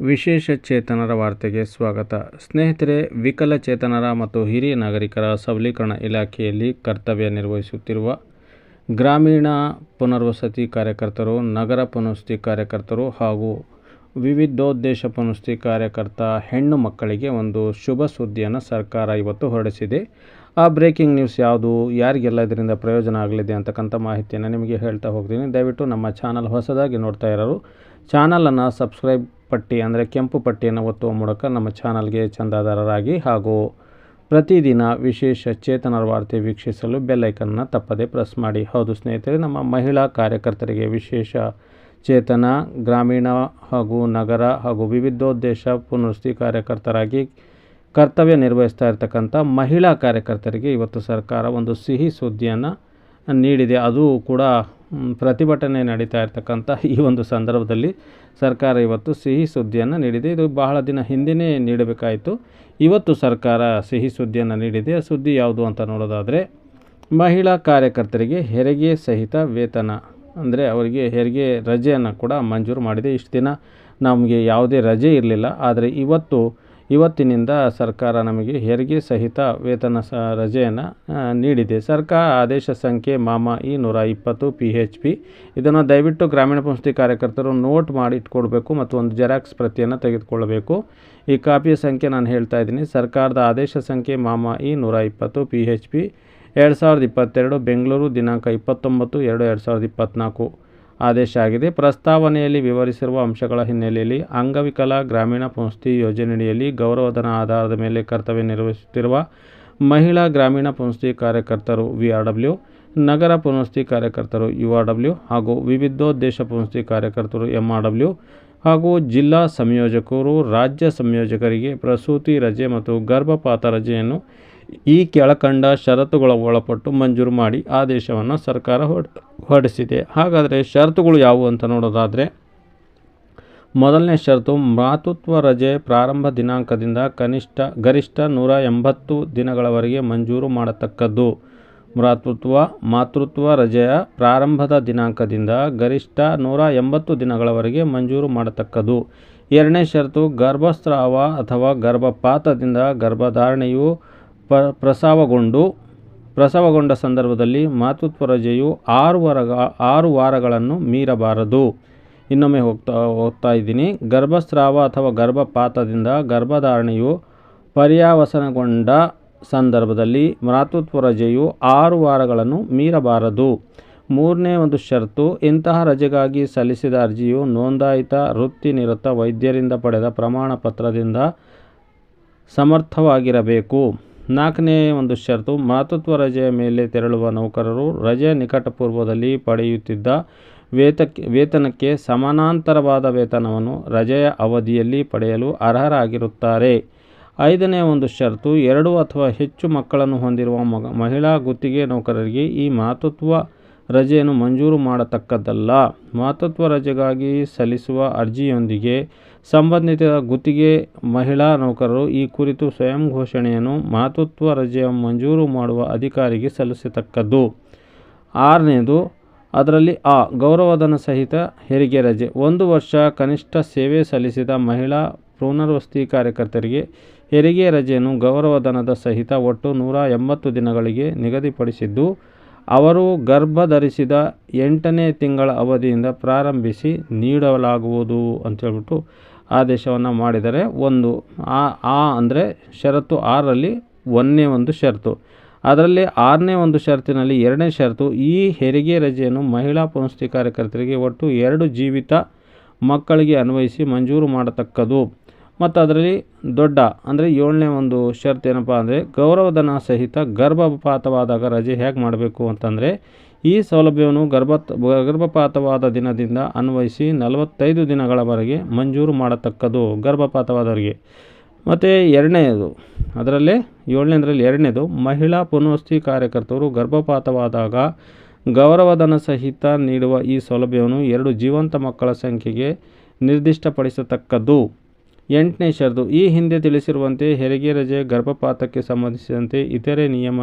ವಿಶೇಷ ಚೇತನರ ವಾರ್ತೆಗೆ ಸ್ವಾಗತ. ಸ್ನೇಹಿತರೆ ವಿಕಲಚೇತನರ ಮತ್ತು ಹಿರಿಯ ನಾಗರಿಕರ ಸಬಲೀಕರಣ ಇಲಾಖೆಯಲ್ಲಿ ಕರ್ತವ್ಯ ನಿರ್ವಹಿಸುತ್ತಿರುವ ಗ್ರಾಮೀಣ ಪುನರ್ವಸತಿ ಕಾರ್ಯಕರ್ತರು, ನಗರ ಪುನಸ್ತಿ ಕಾರ್ಯಕರ್ತರು ಹಾಗೂ ವಿವಿಧೋದ್ದೇಶ ಪುನಸ್ತಿ ಕಾರ್ಯಕರ್ತ ಹೆಣ್ಣು ಮಕ್ಕಳಿಗೆ ಒಂದು ಶುಭ ಸುದ್ದಿಯನ್ನು ಸರ್ಕಾರ ಇವತ್ತು ಹೊರಡಿಸಿದೆ. ಆ ಬ್ರೇಕಿಂಗ್ ನ್ಯೂಸ್ ಯಾವುದು, ಯಾರಿಗೆಲ್ಲ ಇದರಿಂದ ಪ್ರಯೋಜನ ಆಗಲಿದೆ ಅಂತಕ್ಕಂಥ ಮಾಹಿತಿಯನ್ನು ನಿಮಗೆ ಹೇಳ್ತಾ ಹೋಗ್ತೀನಿ. ದಯವಿಟ್ಟು ನಮ್ಮ ಚಾನಲ್ ಹೊಸದಾಗಿ ನೋಡ್ತಾ ಇರೋರು, ಚಾನಲನ್ನು ಸಬ್ಸ್ಕ್ರೈಬ್ ಪಟ್ಟಿ ಅಂದರೆ ಕೆಂಪು ಪಟ್ಟಿಯನ್ನು ಒತ್ತುವ ಮೂಲಕ ನಮ್ಮ ಚಾನಲ್ಗೆ ಚಂದಾದಾರರಾಗಿ ಹಾಗೂ ಪ್ರತಿದಿನ ವಿಶೇಷ ಚೇತನರ ವಾರ್ತೆ ವೀಕ್ಷಿಸಲು ಬೆಲ್ಲೈಕನ್ನ ತಪ್ಪದೇ ಪ್ರೆಸ್ ಮಾಡಿ. ಹೌದು ಸ್ನೇಹಿತರೆ, ನಮ್ಮ ಮಹಿಳಾ ಕಾರ್ಯಕರ್ತರಿಗೆ ವಿಶೇಷ ಚೇತನ, ಗ್ರಾಮೀಣ ಹಾಗೂ ನಗರ ಹಾಗೂ ವಿವಿಧೋದ್ದೇಶ ಪುನರ್ವಸತಿ ಕಾರ್ಯಕರ್ತರಾಗಿ ಕರ್ತವ್ಯ ನಿರ್ವಹಿಸ್ತಾ ಇರತಕ್ಕಂಥ ಮಹಿಳಾ ಕಾರ್ಯಕರ್ತರಿಗೆ ಇವತ್ತು ಸರ್ಕಾರ ಒಂದು ಸಿಹಿ ಸುದ್ದಿಯನ್ನು ನೀಡಿದೆ. ಅದು ಕೂಡ ಪ್ರತಿಭಟನೆ ನಡೀತಾ ಇರ್ತಕ್ಕಂಥ ಈ ಒಂದು ಸಂದರ್ಭದಲ್ಲಿ ಸರ್ಕಾರ ಇವತ್ತು ಸಿಹಿ ಸುದ್ದಿಯನ್ನು ನೀಡಿದೆ. ಇದು ಬಹಳ ದಿನ ಹಿಂದೆಯೇ ನೀಡಬೇಕಾಯಿತು. ಇವತ್ತು ಸರ್ಕಾರ ಸಿಹಿ ಸುದ್ದಿಯನ್ನು ನೀಡಿದೆ. ಸುದ್ದಿ ಯಾವುದು ಅಂತ ನೋಡೋದಾದರೆ, ಮಹಿಳಾ ಕಾರ್ಯಕರ್ತರಿಗೆ ಹೆರಿಗೆ ಸಹಿತ ವೇತನ, ಅಂದರೆ ಅವರಿಗೆ ಹೆರಿಗೆ ರಜೆಯನ್ನು ಕೂಡ ಮಂಜೂರು ಮಾಡಿದೆ. ಇಷ್ಟು ದಿನ ನಮಗೆ ಯಾವುದೇ ರಜೆ ಇರಲಿಲ್ಲ. ಆದರೆ ಇವತ್ತು ಇವತ್ತಿನಿಂದ ಸರ್ಕಾರ ನಮಗೆ ಹೆರಿಗೆ ಸಹಿತ ವೇತನ ಸ, ರಜೆಯನ್ನು ನೀಡಿದೆ. ಸರ್ಕಾರ ಆದೇಶ ಸಂಖ್ಯೆ ಮಾಮ ಈ ನೂರ ಇಪ್ಪತ್ತು ಪಿ ಹೆಚ್ ಪಿ ಇದನ್ನು ದಯವಿಟ್ಟು ಗ್ರಾಮೀಣ ಪಂಚಾಯತಿ ಕಾರ್ಯಕರ್ತರು ನೋಟ್ ಮಾಡಿ ಇಟ್ಕೊಳ್ಬೇಕು ಮತ್ತು ಒಂದು ಜೆರಾಕ್ಸ್ ಪ್ರತಿಯನ್ನು ತೆಗೆದುಕೊಳ್ಳಬೇಕು. ಈ ಕಾಪಿಯ ಸಂಖ್ಯೆ ನಾನು ಹೇಳ್ತಾ ಇದ್ದೀನಿ. ಸರ್ಕಾರದ ಆದೇಶ ಸಂಖ್ಯೆ ಮಾಮ ಈ ನೂರ ಇಪ್ಪತ್ತು ಪಿ ಹೆಚ್ ಪಿ ಎರಡು ಸಾವಿರದ ಇಪ್ಪತ್ತೆರಡು, ಬೆಂಗಳೂರು ದಿನಾಂಕ ಇಪ್ಪತ್ತೊಂಬತ್ತು, ಎರಡು ಎರಡು ಸಾವಿರದ ಇಪ್ಪತ್ತ್ನಾಲ್ಕು ಆದೇಶ ಆಗಿದೆ. ಪ್ರಸ್ತಾವನೆಯಲ್ಲಿ ವಿವರಿಸಿರುವ ಅಂಶಗಳ ಹಿನ್ನೆಲೆಯಲ್ಲಿ ಅಂಗವಿಕಲ ಗ್ರಾಮೀಣ ಪುನಸ್ತಿ ಯೋಜನೆಯಡಿಯಲ್ಲಿ ಗೌರವಧನ ಆಧಾರದ ಮೇಲೆ ಕರ್ತವ್ಯ ನಿರ್ವಹಿಸುತ್ತಿರುವ ಮಹಿಳಾ ಗ್ರಾಮೀಣ ಪುನಸ್ತಿ ಕಾರ್ಯಕರ್ತರು ವಿ ನಗರ ಪುನಸ್ತಿ ಕಾರ್ಯಕರ್ತರು ಯು ಆರ್ ಡಬ್ಲ್ಯೂ ಹಾಗೂ ವಿವಿಧೋದ್ದೇಶ ಪುನಸ್ತಿ ಕಾರ್ಯಕರ್ತರು ಎಂ ಆರ್ ಡಬ್ಲ್ಯೂ ಹಾಗೂ ಜಿಲ್ಲಾ ಸಂಯೋಜಕರು, ರಾಜ್ಯ ಸಂಯೋಜಕರಿಗೆ ಪ್ರಸೂತಿ ರಜೆ ಮತ್ತು ಗರ್ಭಪಾತ ರಜೆಯನ್ನು ಈ ಕೆಳಕಂಡ ಷರತ್ತುಗಳ ಒಳಪಟ್ಟು ಮಂಜೂರು ಮಾಡಿ ಆದೇಶವನ್ನು ಸರ್ಕಾರ ಹೊರ ಹೊರಡಿಸಿದೆ. ಹಾಗಾದರೆ ಷರತ್ತುಗಳು ಯಾವುವು ಅಂತ ನೋಡೋದಾದರೆ, ಮೊದಲನೇ ಷರತ್ತು ಮಾತೃತ್ವ ರಜೆ ಪ್ರಾರಂಭ ದಿನಾಂಕದಿಂದ ಕನಿಷ್ಠ, ಗರಿಷ್ಠ ನೂರ ಎಂಬತ್ತು ದಿನಗಳವರೆಗೆ ಮಂಜೂರು ಮಾಡತಕ್ಕದ್ದು. ಮಾತೃತ್ವ ಮಾತೃತ್ವ ರಜೆಯ ಪ್ರಾರಂಭದ ದಿನಾಂಕದಿಂದ ಗರಿಷ್ಠ ನೂರ ಎಂಬತ್ತು ದಿನಗಳವರೆಗೆ ಮಂಜೂರು ಮಾಡತಕ್ಕದ್ದು. ಎರಡನೇ ಷರತ್ತು ಗರ್ಭಸ್ರಾವ ಅಥವಾ ಗರ್ಭಪಾತದಿಂದ ಗರ್ಭಧಾರಣೆಯು ಪ, ಪ್ರಸವಗೊಂಡು, ಪ್ರಸವಗೊಂಡ ಸಂದರ್ಭದಲ್ಲಿ ಮಾತೃತ್ವ ರಜೆಯು ಆರು ವಾರ ಆರು ವಾರಗಳನ್ನು ಮೀರಬಾರದು. ಇನ್ನೊಮ್ಮೆ ಹೋಗ್ತಾ ಹೋಗ್ತಾ ಇದ್ದೀನಿ. ಗರ್ಭಸ್ರಾವ ಅಥವಾ ಗರ್ಭಪಾತದಿಂದ ಗರ್ಭಧಾರಣೆಯು ಪರ್ಯಾವಸನಗೊಂಡ ಸಂದರ್ಭದಲ್ಲಿ ಮಾತೃತ್ವ ರಜೆಯು ಆರು ವಾರಗಳನ್ನು ಮೀರಬಾರದು. ಮೂರನೇ ಒಂದು ಷರತ್ತು ಇಂತಹ ರಜೆಗಾಗಿ ಸಲ್ಲಿಸಿದ ಅರ್ಜಿಯು ನೋಂದಾಯಿತ ವೃತ್ತಿನಿರತ ವೈದ್ಯರಿಂದ ಪಡೆದ ಪ್ರಮಾಣ ಪತ್ರದಿಂದ ಸಮರ್ಥವಾಗಿರಬೇಕು. ನಾಲ್ಕನೇ ಒಂದು ಷರತ್ತು ಮಾತೃತ್ವ ರಜೆಯ ಮೇಲೆ ತೆರಳುವ ನೌಕರರು ರಜೆ ನಿಕಟಪೂರ್ವದಲ್ಲಿ ಪಡೆಯುತ್ತಿದ್ದ ವೇತಕ್ಕೆ ವೇತನಕ್ಕೆ ಸಮಾನಾಂತರವಾದ ವೇತನವನ್ನು ರಜೆಯ ಅವಧಿಯಲ್ಲಿ ಪಡೆಯಲು ಅರ್ಹರಾಗಿರುತ್ತಾರೆ. ಐದನೇ ಒಂದು ಷರತ್ತು, ಎರಡು ಅಥವಾ ಹೆಚ್ಚು ಮಕ್ಕಳನ್ನು ಹೊಂದಿರುವ ಮಹಿಳಾ ಗುತ್ತಿಗೆ ನೌಕರರಿಗೆ ಈ ಮಾತೃತ್ವ ರಜೆಯನ್ನು ಮಂಜೂರು ಮಾಡತಕ್ಕದ್ದಲ್ಲ. ಮಾತೃತ್ವ ರಜೆಗಾಗಿ ಸಲ್ಲಿಸುವ ಅರ್ಜಿಯೊಂದಿಗೆ ಸಂಬಂಧಿತ ಗುತ್ತಿಗೆ ಮಹಿಳಾ ನೌಕರರು ಈ ಕುರಿತು ಸ್ವಯಂ ಘೋಷಣೆಯನ್ನು ಮಾತೃತ್ವ ರಜೆಯ ಮಂಜೂರು ಮಾಡುವ ಅಧಿಕಾರಿಗೆ ಸಲ್ಲಿಸತಕ್ಕದ್ದು. ಆರನೇದು, ಅದರಲ್ಲಿ ಆ, ಗೌರವಧನ ಸಹಿತ ಹೆರಿಗೆ ರಜೆ. ಒಂದು ವರ್ಷ ಕನಿಷ್ಠ ಸೇವೆ ಸಲ್ಲಿಸಿದ ಮಹಿಳಾ ಪುನರ್ವಸತಿ ಕಾರ್ಯಕರ್ತರಿಗೆ ಹೆರಿಗೆ ರಜೆಯನ್ನು ಗೌರವಧನದ ಸಹಿತ ಒಟ್ಟು ನೂರ ಎಂಬತ್ತು ದಿನಗಳಿಗೆ ನಿಗದಿಪಡಿಸಿದ್ದು ಅವರು ಗರ್ಭ ಧರಿಸಿದ ಎಂಟನೇ ತಿಂಗಳ ಅವಧಿಯಿಂದ ಪ್ರಾರಂಭಿಸಿ ನೀಡಲಾಗುವುದು ಅಂತೇಳ್ಬಿಟ್ಟು ಆದೇಶವನ್ನು ಮಾಡಿದರೆ ಒಂದು, ಆ ಆ ಅಂದರೆ ಷರತ್ತು ಆರರಲ್ಲಿ ಒಂದನೇ ಒಂದು ಷರತ್ತು. ಅದರಲ್ಲಿ ಆರನೇ ಒಂದು ಷರತ್ತಿನಲ್ಲಿ ಎರಡನೇ ಷರತ್ತು, ಈ ಹೆರಿಗೆ ರಜೆಯನ್ನು ಮಹಿಳಾ ಪುನಸ್ತಿ ಕಾರ್ಯಕರ್ತರಿಗೆ ಒಟ್ಟು ಎರಡು ಜೀವಿತ ಮಕ್ಕಳಿಗೆ ಅನ್ವಯಿಸಿ ಮಂಜೂರು ಮಾಡತಕ್ಕದ್ದು. ಮತ್ತು ಅದರಲ್ಲಿ ದೊಡ್ಡ, ಅಂದರೆ ಏಳನೇ ಒಂದು ಷರತ್ತು ಏನಪ್ಪ ಅಂದರೆ ಗೌರವಧನ ಸಹಿತ ಗರ್ಭಪಾತವಾದಾಗ ರಜೆ ಹೇಗೆ ಮಾಡಬೇಕು ಅಂತಂದರೆ ಈ ಸೌಲಭ್ಯವನ್ನು ಗರ್ಭ, ಗರ್ಭಪಾತವಾದ ದಿನದಿಂದ ಅನ್ವಯಿಸಿ ನಲವತ್ತೈದು ದಿನಗಳವರೆಗೆ ಮಂಜೂರು ಮಾಡತಕ್ಕದ್ದು ಗರ್ಭಪಾತವಾದವರಿಗೆ. ಮತ್ತು ಎರಡನೇದು, ಅದರಲ್ಲೇ ಏಳನೇದರಲ್ಲಿ ಎರಡನೇದು, ಮಹಿಳಾ ಪುನರ್ವಸತಿ ಕಾರ್ಯಕರ್ತರು ಗರ್ಭಪಾತವಾದಾಗ ಗೌರವಧನ ಸಹಿತ ನೀಡುವ ಈ ಸೌಲಭ್ಯವನ್ನು ಎರಡು ಜೀವಂತ ಮಕ್ಕಳ ಸಂಖ್ಯೆಗೆ ನಿರ್ದಿಷ್ಟಪಡಿಸತಕ್ಕದ್ದು. ಎಂಟನೇ ಷರತ್ತು ಈ ಹಿಂದೆ ತಿಳಿಸಿರುವಂತೆ ಹೆರಿಗೆ ರಜೆ ಗರ್ಭಪಾತಕ್ಕೆ ಸಂಬಂಧಿಸಿದಂತೆ ಇತರೆ ನಿಯಮ,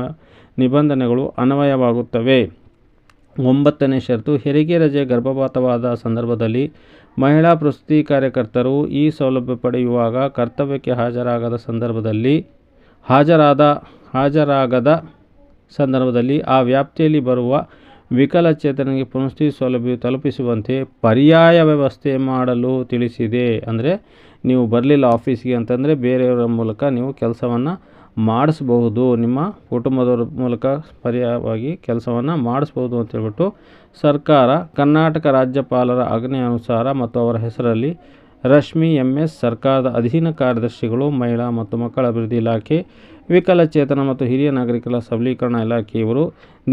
ನಿಬಂಧನೆಗಳು ಅನ್ವಯವಾಗುತ್ತವೆ. ಒಂಬತ್ತನೇ ಷರತ್ತು ಹೆರಿಗೆ ರಜೆ ಗರ್ಭಪಾತವಾದ ಸಂದರ್ಭದಲ್ಲಿ ಮಹಿಳಾ ಪ್ರಸ್ತುತಿ ಕಾರ್ಯಕರ್ತರು ಈ ಸೌಲಭ್ಯ ಪಡೆಯುವಾಗ ಕರ್ತವ್ಯಕ್ಕೆ ಹಾಜರಾಗದ ಸಂದರ್ಭದಲ್ಲಿ, ಹಾಜರಾದ, ಹಾಜರಾಗದ ಸಂದರ್ಭದಲ್ಲಿ ಆ ವ್ಯಾಪ್ತಿಯಲ್ಲಿ ಬರುವ ವಿಕಲಚೇತನರಿಗೆ ಪುನಸ್ಥಿತಿ ಸೌಲಭ್ಯ ತಲುಪಿಸುವಂತೆ ಪರ್ಯಾಯ ವ್ಯವಸ್ಥೆ ಮಾಡಲು ತಿಳಿಸಿದೆ. ಅಂದರೆ ನೀವು ಬರಲಿಲ್ಲ ಆಫೀಸ್ಗೆ ಅಂತಂದರೆ ಬೇರೆಯವರ ಮೂಲಕ ನೀವು ಕೆಲಸವನ್ನು ಮಾಡಿಸ್ಬಹುದು. ನಿಮ್ಮ ಕುಟುಂಬದವರ ಮೂಲಕ ಪರ್ಯಾಯವಾಗಿ ಕೆಲಸವನ್ನು ಮಾಡಿಸ್ಬೋದು ಅಂತ ಹೇಳ್ಬಿಟ್ಟು ಸರ್ಕಾರ ಕರ್ನಾಟಕ ರಾಜ್ಯಪಾಲರ ಆಜ್ಞೆ ಅನುಸಾರ ಮತ್ತು ಅವರ ಹೆಸರಲ್ಲಿ ರಶ್ಮಿ, ಎಂಎಸ್, ಸರ್ಕಾರದ ಅಧೀನ ಕಾರ್ಯದರ್ಶಿಗಳು, ಮಹಿಳಾ ಮತ್ತು ಮಕ್ಕಳ ಅಭಿವೃದ್ಧಿ ಇಲಾಖೆ, ವಿಕಲಚೇತನ ಮತ್ತು ಹಿರಿಯ ನಾಗರಿಕರ ಸಬಲೀಕರಣ ಇಲಾಖೆಯವರು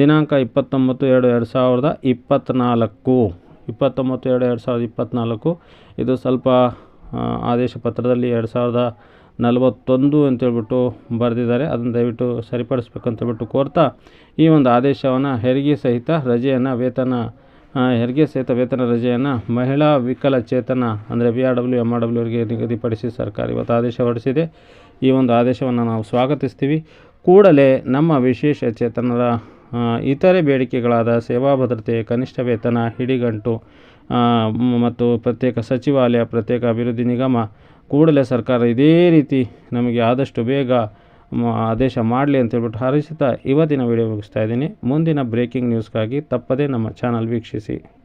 ದಿನಾಂಕ ಇಪ್ಪತ್ತೊಂಬತ್ತು ಎರಡು ಎರಡು ಸಾವಿರದ ಇಪ್ಪತ್ತ್ನಾಲ್ಕು ಇಪ್ಪತ್ತೊಂಬತ್ತು ಎರಡು ಎರಡು ಸಾವಿರದ ಇಪ್ಪತ್ತ್ನಾಲ್ಕು ಇದು ಸ್ವಲ್ಪ ಆದೇಶ ಪತ್ರದಲ್ಲಿ ಎರಡು ಸಾವಿರದ ನಲವತ್ತೊಂದು ಅಂತೇಳ್ಬಿಟ್ಟು ಬರೆದಿದ್ದಾರೆ. ಅದನ್ನು ದಯವಿಟ್ಟು ಸರಿಪಡಿಸ್ಬೇಕಂತೇಳ್ಬಿಟ್ಟು ಕೋರ್ತಾ ಈ ಒಂದು ಆದೇಶವನ್ನು ಹೆರಿಗೆ ಸಹಿತ ರಜೆಯನ್ನು, ವೇತನ ಹೆರಿಗೆ ಸಹಿತ ವೇತನ ರಜೆಯನ್ನು ಮಹಿಳಾ ವಿಕಲಚೇತನ ಅಂದರೆ B R W M R W ಅವರಿಗೆ ನಿಗದಿಪಡಿಸಿ ಸರ್ಕಾರ ಇವತ್ತು ಆದೇಶ ಹೊರಡಿಸಿದೆ. ಈ ಒಂದು ಆದೇಶವನ್ನು ನಾವು ಸ್ವಾಗತಿಸ್ತೀವಿ. ಕೂಡಲೇ ನಮ್ಮ ವಿಶೇಷ ಚೇತನರ ಇತರೆ ಬೇಡಿಕೆಗಳಾದ ಸೇವಾ ಭದ್ರತೆ, ಕನಿಷ್ಠ ವೇತನ, ಹಿಡಿಗಂಟು ಮತ್ತು ಪ್ರತ್ಯೇಕ ಸಚಿವಾಲಯ, ಪ್ರತ್ಯೇಕ ಅಭಿವೃದ್ಧಿ ನಿಗಮ ಕೂಡಲೇ ಸರ್ಕಾರ ಇದೇ ರೀತಿ ನಮಗೆ ಆದಷ್ಟು ಬೇಗ ಆದೇಶ ಮಾಡಲಿ ಅಂತೇಳ್ಬಿಟ್ಟು ಹಾರೈಸುತ್ತಾ ಇವತ್ತಿನ ವಿಡಿಯೋ ಮುಗಿಸ್ತಾ ಇದ್ದೀನಿ. ಮುಂದಿನ ಬ್ರೇಕಿಂಗ್ ನ್ಯೂಸ್ಗಾಗಿ ತಪ್ಪದೇ ನಮ್ಮ ಚಾನಲ್ ವೀಕ್ಷಿಸಿ.